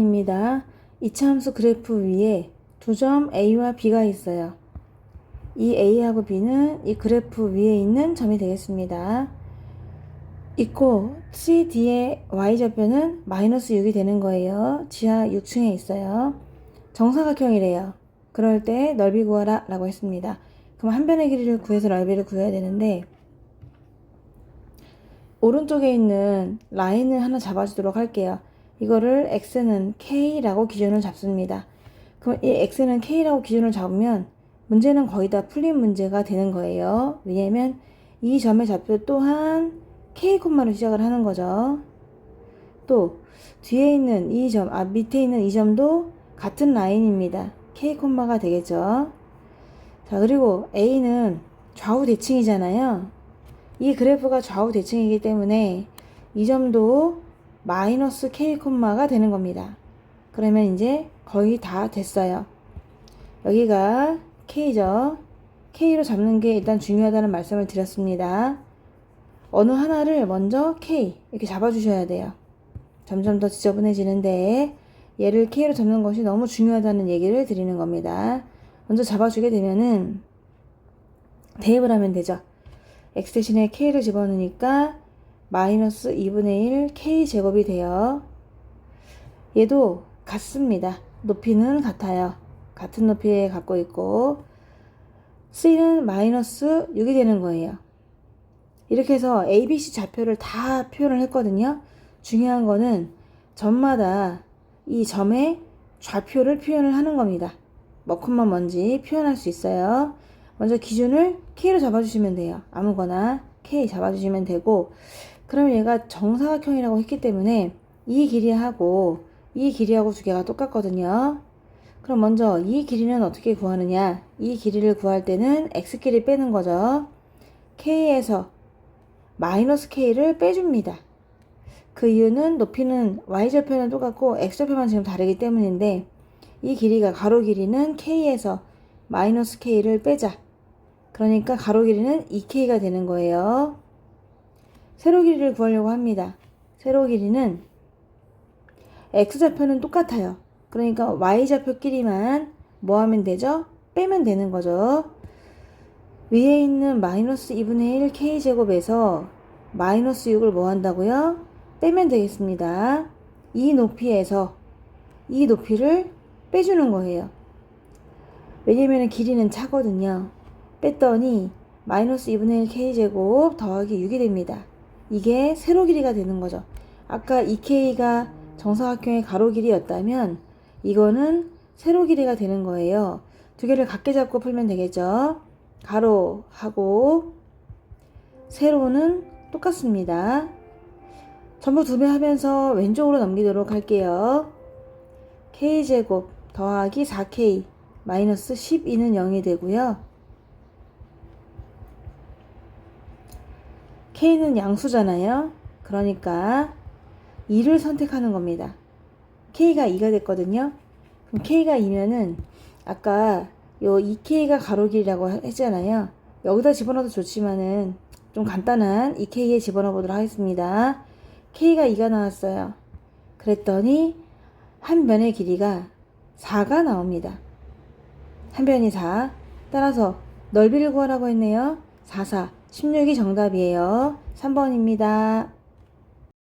입니다. 이차함수 그래프 위에 두 점 A와 B가 있어요. 이 A하고 B는 이 그래프 위에 있는 점이 되겠습니다. 있고 CD의 Y좌표는 마이너스 6이 되는 거예요. 지하 6층에 있어요. 정사각형이래요. 그럴 때 넓이 구하라 라고 했습니다. 그럼 한 변의 길이를 구해서 넓이를 구해야 되는데 오른쪽에 있는 라인을 하나 잡아주도록 할게요. 이거를 x는 k라고 기준을 잡습니다. 그럼 이 x는 k라고 기준을 잡으면 문제는 거의 다 풀린 문제가 되는 거예요. 왜냐면 이 점의 좌표 또한 k 콤마로 시작을 하는 거죠. 또 뒤에 있는 이 점, 아 밑에 있는 이 점도 같은 라인입니다. k 콤마가 되겠죠. 자 그리고 a는 좌우 대칭이잖아요. 이 그래프가 좌우 대칭이기 때문에 이 점도 마이너스 k 콤마가 되는 겁니다. 그러면 이제 거의 다 됐어요. 여기가 k죠. k로 잡는 게 일단 중요하다는 말씀을 드렸습니다. 어느 하나를 먼저 k 이렇게 잡아주셔야 돼요. 점점 더 지저분해지는데 얘를 k로 잡는 것이 너무 중요하다는 얘기를 드리는 겁니다. 먼저 잡아주게 되면은 대입을 하면 되죠. x 대신에 k를 집어넣으니까 마이너스 2분의 1 k 제곱이 돼요. 얘도 같습니다. 높이는 같아요. 같은 높이에 갖고 있고 c는 마이너스 6이 되는 거예요. 이렇게 해서 ABC 좌표를 다 표현을 했거든요. 중요한 거는 점마다 이 점의 좌표를 표현을 하는 겁니다. 뭐 콤마 뭔지 표현할 수 있어요. 먼저 기준을 K로 잡아주시면 돼요. 아무거나 K 잡아주시면 되고 그러면 얘가 정사각형이라고 했기 때문에 이 길이하고 이 길이하고 두 개가 똑같거든요. 그럼 먼저 이 길이는 어떻게 구하느냐? 이 길이를 구할 때는 x끼리 빼는 거죠. k에서 마이너스 k를 빼줍니다. 그 이유는 높이는 y좌표는 똑같고 x좌표만 지금 다르기 때문인데 이 길이가 가로 길이는 k에서 마이너스 k를 빼자. 그러니까 가로 길이는 2k가 되는 거예요. 세로 길이를 구하려고 합니다. 세로 길이는 x좌표는 똑같아요. 그러니까 y좌표끼리만 뭐 하면 되죠? 빼면 되는 거죠. 위에 있는 마이너스 2분의 1 k제곱에서 마이너스 6을 뭐 한다고요? 빼면 되겠습니다. 이 높이에서 이 높이를 빼주는 거예요. 왜냐면 길이는 차거든요. 뺐더니 마이너스 2분의 1 k제곱 더하기 6이 됩니다. 이게 세로 길이가 되는 거죠. 아까 2k가 정사각형의 가로 길이였다면 이거는 세로 길이가 되는 거예요. 두 개를 같게 잡고 풀면 되겠죠. 가로하고 세로는 똑같습니다. 전부 두 배 하면서 왼쪽으로 넘기도록 할게요. k제곱 더하기 4k 마이너스 12는 0이 되고요. K는 양수잖아요. 그러니까 2를 선택하는 겁니다. k가 2가 됐거든요. 그럼 k가 2면은 아까 요 2k가 가로길이라고 했잖아요. 여기다 집어넣어도 좋지만은 좀 간단한 2k에 집어넣어 보도록 하겠습니다. k가 2가 나왔어요. 그랬더니 한 변의 길이가 4가 나옵니다. 한 변이 4. 따라서 넓이를 구하라고 했네요. 4, 4. 16이 정답이에요. 3번입니다.